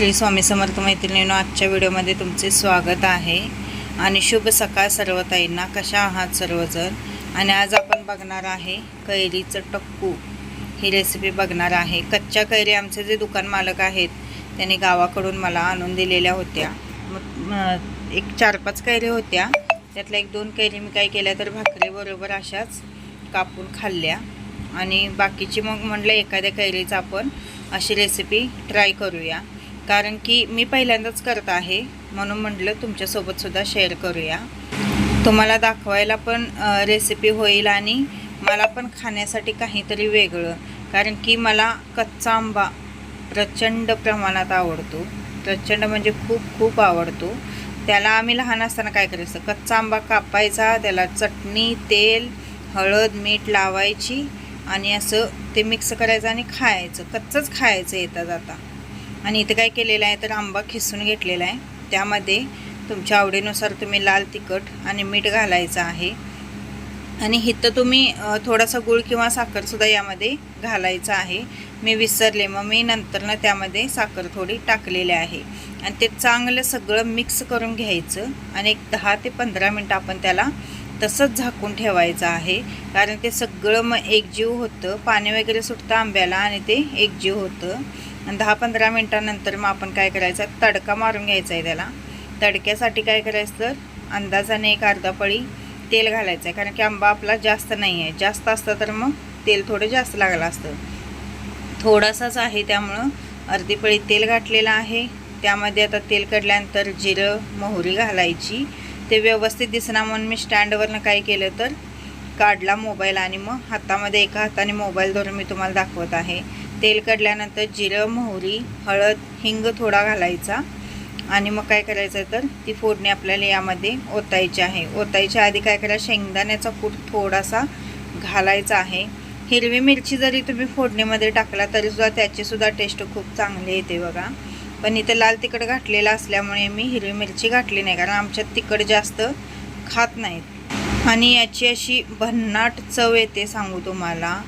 श्री स्वामी समर्थ मैत्रिणीनो आजच्या व्हिडिओमध्ये तुमचे स्वागत आहे. आणि शुभ सकाळ सर्व ताईंना कशा आहात सर्वजण? आणि आज आपण बघणार आहे कैरीचं टक्कू. ही रेसिपी बघणार आहे. कच्च्या कैरी आमचे जे दुकान मालक आहेत त्यांनी गावाकडून मला आणून दिलेल्या होत्या. मग एक चार पाच कैरी होत्या. त्यातल्या एक दोन कैरी मी काय केल्या तर भाकरीबरोबर अशाच कापून खाल्ल्या. आणि बाकीची मग म्हटलं एखाद्या कैरीचं आपण अशी रेसिपी ट्राय करूया. कारण की मी पहिल्यांदाच करत आहे म्हणून म्हटलं तुमच्यासोबतसुद्धा शेअर करूया. तुम्हाला दाखवायला पण रेसिपी होईल आणि मला पण खाण्यासाठी काहीतरी वेगळं. कारण की मला कच्चा आंबा प्रचंड प्रमाणात आवडतो. प्रचंड म्हणजे खूप खूप आवडतो. त्याला आम्ही लहान असताना काय करायचं? कच्चा आंबा कापायचा त्याला चटणी तेल हळद मीठ लावायची आणि असं ते मिक्स करायचं आणि खायचं. कच्चंच खायचं येता जाता आणि इथं काय केलेलं आहे तर आंबा खिसून घेतलेला आहे. त्यामध्ये तुमच्या आवडीनुसार तुम्ही लाल तिखट आणि मीठ घालायचं आहे. आणि इथं तुम्ही थोडासा गूळ किंवा साखरसुद्धा यामध्ये घालायचं आहे. मी विसरले मग मी नंतरनं त्यामध्ये साखर थोडी टाकलेली आहे. आणि ते चांगलं सगळं मिक्स करून घ्यायचं आणि एक दहा ते पंधरा मिनटं आपण त्याला तसंच झाकून ठेवायचं आहे. कारण ते सगळं मग एकजीव होतं. पाणी वगैरे सुटतं आंब्याला आणि ते एकजीव होतं. आणि दहा पंधरा मिनटानंतर मग आपण काय करायचं? तडका मारून घ्यायचा आहे त्याला. तडक्यासाठी काय करायचं तर अंदाजाने एक अर्धा पळी तेल घालायचं आहे. कारण की आंबा आपला जास्त नाही आहे. जास्त असतं तर मग तेल थोडं जास्त लागलं असतं. थोडासाच आहे त्यामुळं अर्धी पळी तेल घातलेलं आहे. त्यामध्ये आता तेल काढल्यानंतर जिरं मोहरी घालायची. ते व्यवस्थित दिसणार म्हणून मी स्टँडवरनं काय केलं तर काढला मोबाईल आणि मग हातामध्ये एका हाताने मोबाईल धरून मी तुम्हाला दाखवत आहे. तेल काढल्यानंतर जिरं मोहरी हळद हिंग थोडा घालायचा. आणि मग काय करायचं तर ती फोडणी आपल्याला यामध्ये ओतायची आहे. ओतायच्या आधी काय करायचं शेंगदाण्याचा कूट थोडासा घालायचा आहे. हिरवी मिरची जरी तुम्ही फोडणीमध्ये टाकला तरीसुद्धा त्याचीसुद्धा टेस्ट खूप चांगली येते बघा. पण इथे लाल तिखट घातलेलं असल्यामुळे मी हिरवी मिरची घातली नाही कारण आमच्यात तिखट जास्त खात नाहीत. आणि याची अशी भन्नाट चव येते सांगू तुम्हाला.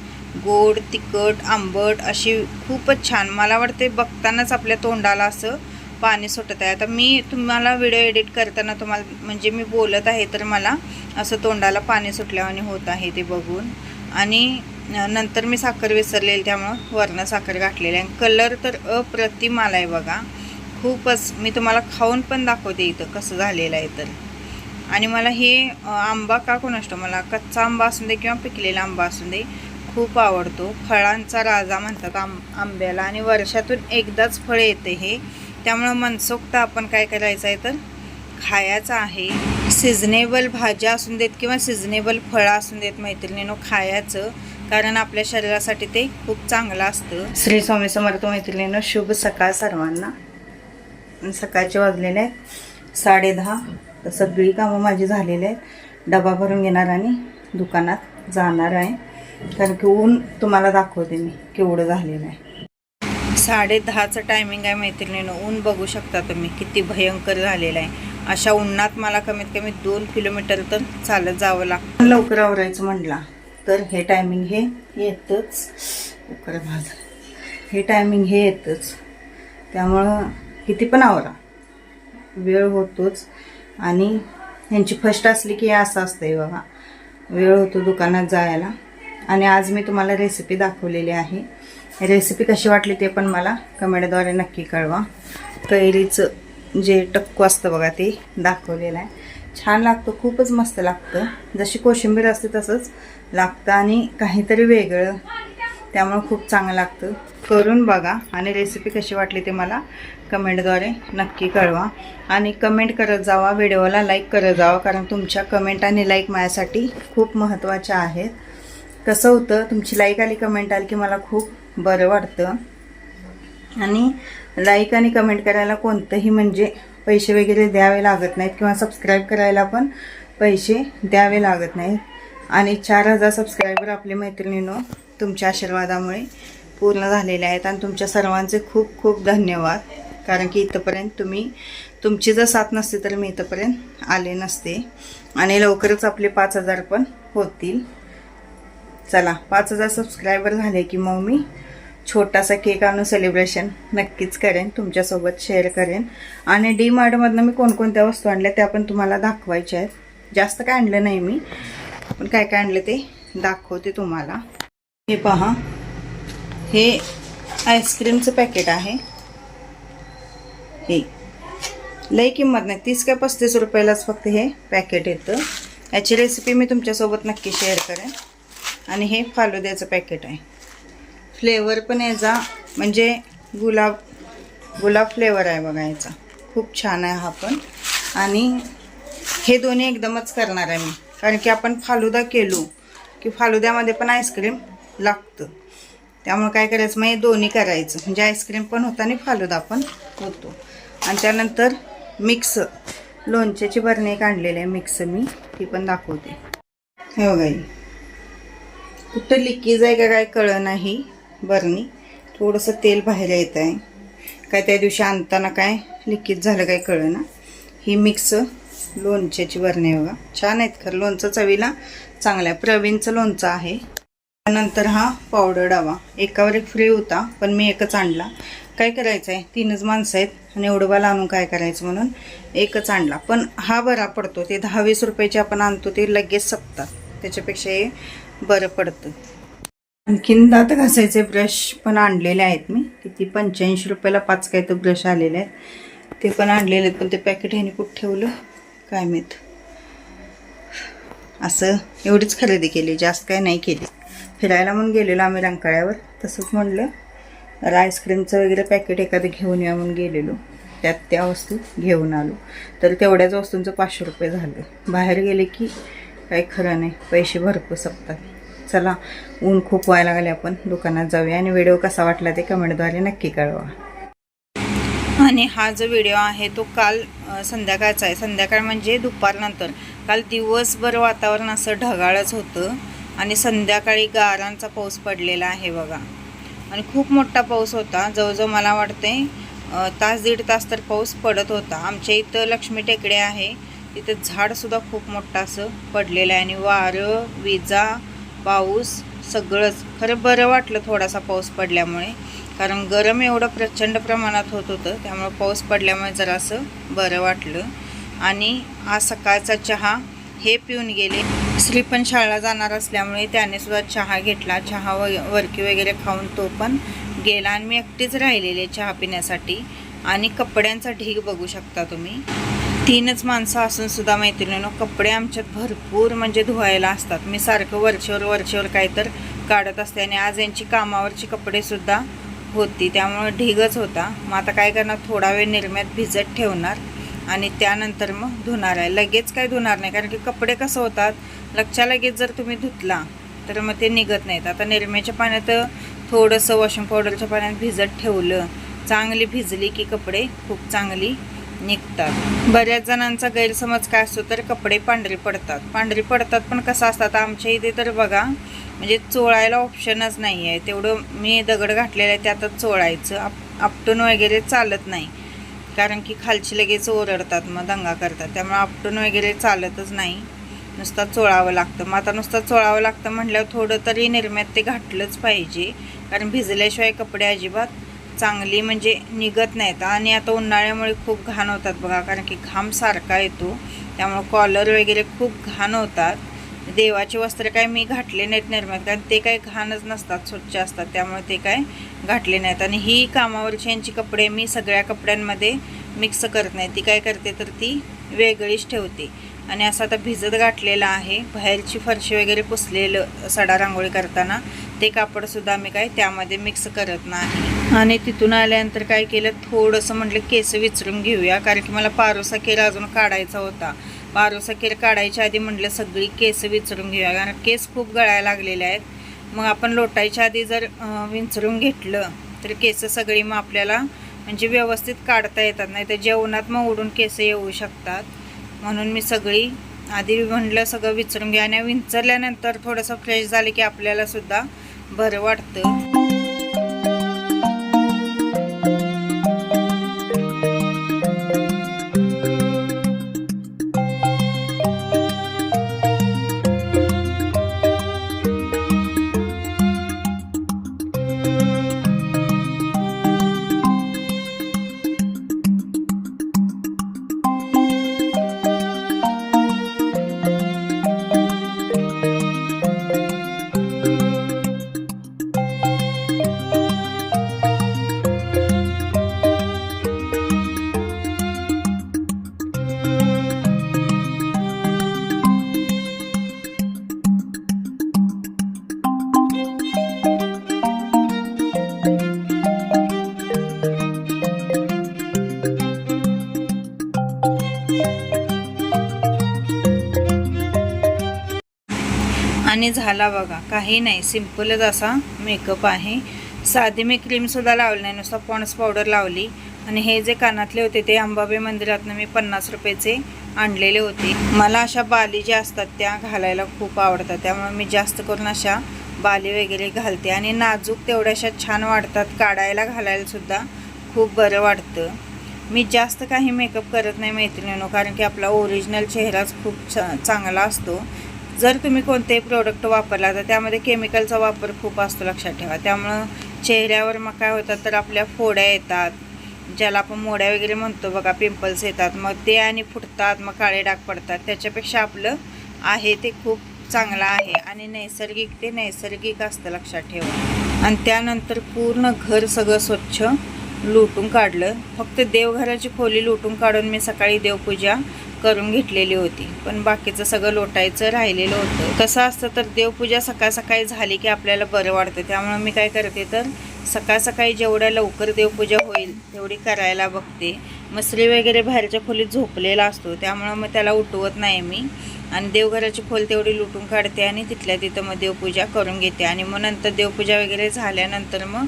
गोड तिखट आंबट अशी खूपच छान. मला वाटते बघतानाच आपल्या तोंडाला असं पाणी सुटत आहे. आता मी तुम्हाला व्हिडिओ एडिट करताना तुम्हाला म्हणजे मी बोलत आहे तर मला असं तोंडाला पाणी सुटल्यावाने होत आहे ते बघून. आणि नंतर मी साखर विसरलेली त्यामुळं वरनं साखर घातलेली आहे. कलर तर अप्रतिम आला आहे बघा. खूपच मी तुम्हाला खाऊन पण दाखवते इथं कसं झालेलं आहे तर. आणि मला हे आंबा का कोण मला कच्चा आंबा असून दे किंवा पिकलेला आंबा असून दे खूप आवडतो. फळांचा राजा म्हणतात आं आंब्याला आणि वर्षातून एकदाच फळ येते हे. त्यामुळं मनसोक्त आपण काय करायचं आहे तर खायचं आहे. सिजनेबल भाज्या असून देत किंवा सिजनेबल फळं असून देत मैत्रिणीनं खायचं. कारण आपल्या शरीरासाठी ते खूप चांगलं असतं. श्री स्वामी समर्थ मैत्रिणीनं शुभ सकाळ सर्वांना. सकाळचे वाजलेले आहेत. साडेदहा तर सगळी कामं माझी झालेली आहेत. डबा भरून घेणार आणि दुकानात जाणार आहे. कारण की ऊन तुम्हाला दाखवते मी केवढं झालेलं आहे. साडे दहाचं टायमिंग आहे मैत्रिणीनं. ऊन बघू शकता तुम्ही किती भयंकर झालेलं आहे. अशा उन्हात मला कमीत कमी दोन किलोमीटर तर चालत जावं लागतं. लवकर आवरायचं म्हटला तर हे टायमिंग हे येतच. उकर भाज हे टायमिंग हे येतच. त्यामुळं किती पण आवरा. वेळ होतोच. आणि ह्यांची फर्स्ट असली की असं असतं आहे बघा वेळ होतो दुकानात जायला. आणि आज मी तुम्हाला रेसिपी दाखवलेली आहे. रेसिपी कशी वाटली ते पण मला कमेंटद्वारे नक्की कळवा. कैरीचं जे टक्कू असतं बघा ते दाखवलेलं आहे. छान लागतं खूपच मस्त लागतं. जशी कोशिंबीर असते तसंच लागतं आणि काहीतरी वेगळं. त्यामुळं खूप चांगलं लागतं. करून बघा आणि रेसिपी कशी वाटली ते मला कमेंटद्वारे नक्की कळवा. आणि कमेंट करत जावा व्हिडिओला लाईक करत जावा कारण तुमच्या कमेंट आणि लाईक माझ्यासाठी खूप महत्त्वाच्या आहेत. कसं होतं तुमची लाईक आली कमेंट आली की मला खूप बरं वाटतं. आणि लाईक आणि कमेंट करायला कोणतंही म्हणजे पैसे वगैरे द्यावे लागत नाहीत किंवा सबस्क्राईब करायला पण पैसे द्यावे लागत नाहीत. आणि चार हजार सबस्क्रायबर आपले मैत्रिणीनं तुमच्या आशीर्वादामुळे पूर्ण झालेले आहेत. आणि तुमच्या सर्वांचे खूप खूप धन्यवाद. कारण की इथंपर्यंत तुम्ही तुमची जर साथ नसते तर मी इथंपर्यंत आले नसते. आणि लवकरच आपले पाच हजार पण होतील. चला पाच हजार सबस्क्रायबर झाले की मग मी छोटासा केक आणून सेलिब्रेशन नक्कीच करेन तुमच्यासोबत शेअर करेन. आणि डी मार्टमधनं मी कोणकोणत्या वस्तू आणल्या त्या पण तुम्हाला दाखवायच्या आहेत. जास्त काय आणलं नाही मी पण काय काय आणलं ते दाखवते तुम्हाला. हे पहा. हे आईस्क्रीमचं पॅकेट आहे. हे. लई किंमत नाही. तीस काय पस्तीस रुपयालाच फक्त हे पॅकेट येतं. याची रेसिपी मी तुमच्यासोबत नक्की शेअर करेन. आणि हे फालुद्याचं पॅकेट आहे. फ्लेवर पण याचा म्हणजे गुलाब गुलाब फ्लेवर आहे बघा याचा. खूप छान आहे हा पण. आणि हे दोन्ही एकदमच करणार आहे मी. कारण की आपण फालुदा केलो की फालुद्यामध्ये पण आईस्क्रीम लागतं. त्यामुळे काय करायचं? मग हे दोन्ही करायचं. म्हणजे आईस्क्रीम पण होतं आणि फालुदा पण होतो. आणि त्यानंतर मिक्स लोणच्याची बरणी एक आणलेली आहे. मिक्स मी ती पण दाखवते. हे बघाई कुठं लिकेज आहे का काय कळं नाही बरणी थोडंसं तेल बाहेर येत आहे. काय त्या दिवशी आणताना काय लिकेज झालं काय कळं ना ही मिक्स लोणच्याची बरणी आहे बघा. छान आहेत खरं. लोणचं चवीला चांगलं आहे. प्रवीणचं लोणचं आहे. त्यानंतर हा पावडर डावा. एकावर एक फ्री होता पण मी एकच आणला. काय करायचं आहे तीनच माणसं आहेत आणि एवढं आणून काय करायचं म्हणून एकच आणला. पण हा बरा पडतो. ते दहा वीस रुपयाचे आपण आणतो ते लगेच सपतात. त्याच्यापेक्षा हे बरं पडतं. आणखीन दात घासायचे ब्रश पण आणलेले आहेत मी. किती? पंच्याऐंशी रुपयाला पाच काय तर ब्रश आलेले आहेत. ते पण आणलेले आहेत पण ते पॅकेट ह्याने कुठं ठेवलं? काय माहीत. असं एवढीच खरेदी केली जास्त काय नाही केली. फिरायला म्हणून गेलेलो आम्ही रंकाळ्यावर. तसंच म्हणलं तर आईस्क्रीमचं वगैरे पॅकेट एखादं घेऊन या म्हणून गेलेलो. त्यात त्या वस्तू घेऊन आलो. तर तेवढ्याच वस्तूंचं पाचशे रुपये झालं. बाहेर गेले की काही खरं नाही पैसे भरपूर सपतात. चला ऊन खूप व्हायला लागले आपण. दुकानात जाऊया आणि व्हिडिओ कसा वाटला ते कमेंटद्वारे नक्की कळवा. आणि हा जो व्हिडिओ आहे तो काल संध्याकाळचा आहे. संध्याकाळ म्हणजे दुपारनंतर. काल दिवसभर वातावरण असं ढगाळच होतं. आणि संध्याकाळी गारांचा पाऊस पडलेला आहे बघा. आणि खूप मोठा पाऊस होता. जवळजवळ मला वाटते तास दीड तास तर पाऊस पडत होता. आमच्या इथं लक्ष्मी टेकडे आहे. तिथं झाडसुद्धा खूप मोठं असं पडलेलं आहे. आणि वारं विजा पाऊस सगळंच. खरं बरं वाटलं थोडासा पाऊस पडल्यामुळे. कारण गरम एवढं प्रचंड प्रमाणात होत होतं. त्यामुळे पाऊस पडल्यामुळे जरासं बरं वाटलं. आणि आज सकाळचा चहा हे पिऊन गेले. श्री पण शाळा जाणार असल्यामुळे त्याने सुद्धा चहा घेतला. चहा व वरकी वगैरे खाऊन तो पण गेला आणि मी एकटीच राहिलेले चहा पिण्यासाठी. आणि कपड्यांचा ढीग बघू शकता तुम्ही. तीनच माणसं असून सुद्धा मैत्रिणीनं कपडे आमच्यात भरपूर म्हणजे धुवायला असतात. मी सारखं वरचेवर वरचेवर काय तर काढत असते आणि आज यांची कामावरची कपडेसुद्धा होती. त्यामुळे ढिगच होता. मग आता काय करणार? थोडा वेळ निरम्यात भिजत ठेवणार. आणि त्यानंतर मग धुणार आहे. लगेच काय धुणार नाही कारण की कपडे कसं होतात लक्षा लगेच जर तुम्ही धुतला तर मग ते निघत नाहीत. आता निरम्याच्या पाण्यात थोडंसं वॉशिंग पावडरच्या पाण्यात भिजत ठेवलं चांगली भिजली की कपडे खूप चांगली निघतात. बऱ्याच जणांचा गैरसमज काय असतो तर कपडे पांढरे पडतात. पांढरे पडतात पण कसं असतात आमच्या इथे तर बघा म्हणजे चोळायला ऑप्शनच नाही आहे तेवढं मी दगड घातलेलं आहे त्यातच चोळायचं. आप आपटून वगैरे चालत नाही. कारण की खालची लगेच ओरडतात मग दंगा करतात. त्यामुळे आपटून वगैरे चालतच नाही. नुसतं चोळावं लागतं. मग आता नुसतं चोळावं लागतं म्हटल्यावर थोडं तरी निर्म्यात ते घाटलंच पाहिजे. कारण भिजल्याशिवाय कपडे अजिबात चांगली म्हणजे निघत नाहीत. आणि आता उन्हाळ्यामुळे खूप घाण होतात बघा. कारण की घाम सारखा येतो. त्यामुळे कॉलर वगैरे खूप घाण होतात. देवाचे वस्त्र काय मी घातले नाहीत निर्माण कारण ते काही घाणच नसतात स्वच्छ असतात त्यामुळे ते काय घातले नाहीत. आणि ही कामावरची यांची कपडे मी सगळ्या कपड्यांमध्ये मिक्स करत नाही. ती काय करते तर ती वेगळीच ठेवते. आणि असं आता भिजत गाठलेलं आहे बाहेरची फरशी वगैरे पुसलेलं सडा रांगोळी करताना ते कापडसुद्धा मी काय त्यामध्ये मिक्स करत नाही. आणि तिथून आल्यानंतर काय केलं थोडंसं म्हटलं केस विचरून घेऊया कारण की मला पारोसा केला अजून काढायचा होता. पारोसा केर काढायच्या आधी म्हटलं सगळी केस विचरून घेऊया कारण केस खूप गळायला लागलेले आहेत. मग आपण लोटायच्या आधी जर विचरून विंचरून घेतलं तर केस सगळी मग आपल्याला म्हणजे व्यवस्थित काढता येतात. नाही तर जेवणात मग उडून केस येऊ शकतात. म्हणून मी सगळी आधी म्हणलं सगळं विचरून घ्या. आणि विंचरल्यानंतर थोडंसं फ्रेश झालं की आपल्यालासुद्धा बरं वाटतं. आणि झाला बघा. काही नाही. सिम्पलच असा मेकअप आहे. साधी मी क्रीमसुद्धा लावली नाही. नुसता पॉन्ड्स पावडर लावली. आणि हे जे कानातले होते ते अंबाबाई मंदिरातनं मी पन्नास रुपयाचे आणलेले होते. मला अशा बाली ज्या असतात त्या घालायला खूप आवडतात. त्यामुळे मी जास्त करून अशा बाली वगैरे घालते. आणि नाजूक तेवढ्याशा छान वाटतात काढायला घालायलासुद्धा खूप बरं वाटतं. मी जास्त काही मेकअप करत नाही मैत्रिणीनो. कारण की आपला ओरिजिनल चेहराच खूप चांगला असतो. जर तुम्ही कोणतेही प्रोडक्ट वापरला तर त्यामध्ये केमिकलचा वापर खूप असतो लक्षात ठेवा. त्यामुळं चेहऱ्यावर मग काय होतात तर आपल्या फोड्या येतात ज्याला आपण मोड्या वगैरे म्हणतो बघा पिंपल्स येतात. मग ते आणि फुटतात मग काळे डाग पडतात. त्याच्यापेक्षा आपलं आहे ते खूप चांगलं आहे. आणि नैसर्गिक ते नैसर्गिक असतं लक्षात ठेवा. आणि त्यानंतर पूर्ण घर सगळं स्वच्छ लुटून काढलं. फक्त देवघराची खोली लुटून काढून मी सकाळी देवपूजा करून घेतलेली होती. पण बाकीचं सगळं लोटायचं राहिलेलं होतं. कसं असतं तर देवपूजा सकाळ सकाळी झाली की आपल्याला बरं वाटतं. त्यामुळं मी काय करते तर सकाळ सकाळी जेवढ्या लवकर देवपूजा होईल तेवढी करायला बघते. मसरी वगैरे बाहेरच्या खोलीत झोपलेला असतो. त्यामुळं मग त्याला उठवत नाही मी. आणि देवघराची खोल तेवढी लुटून काढते आणि तिथल्या तिथं मग देवपूजा करून घेते. आणि मग नंतर देवपूजा वगैरे झाल्यानंतर मग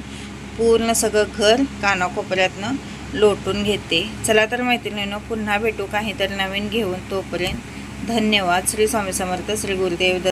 पूर्ण सगळं घर कानाकोपऱ्यातनं लोटून घेते. चला तर मैत्रिणीनं पुन्हा भेटू काहीतरी नवीन घेऊन तोपर्यंत धन्यवाद. श्री स्वामी समर्थ श्री गुरुदेव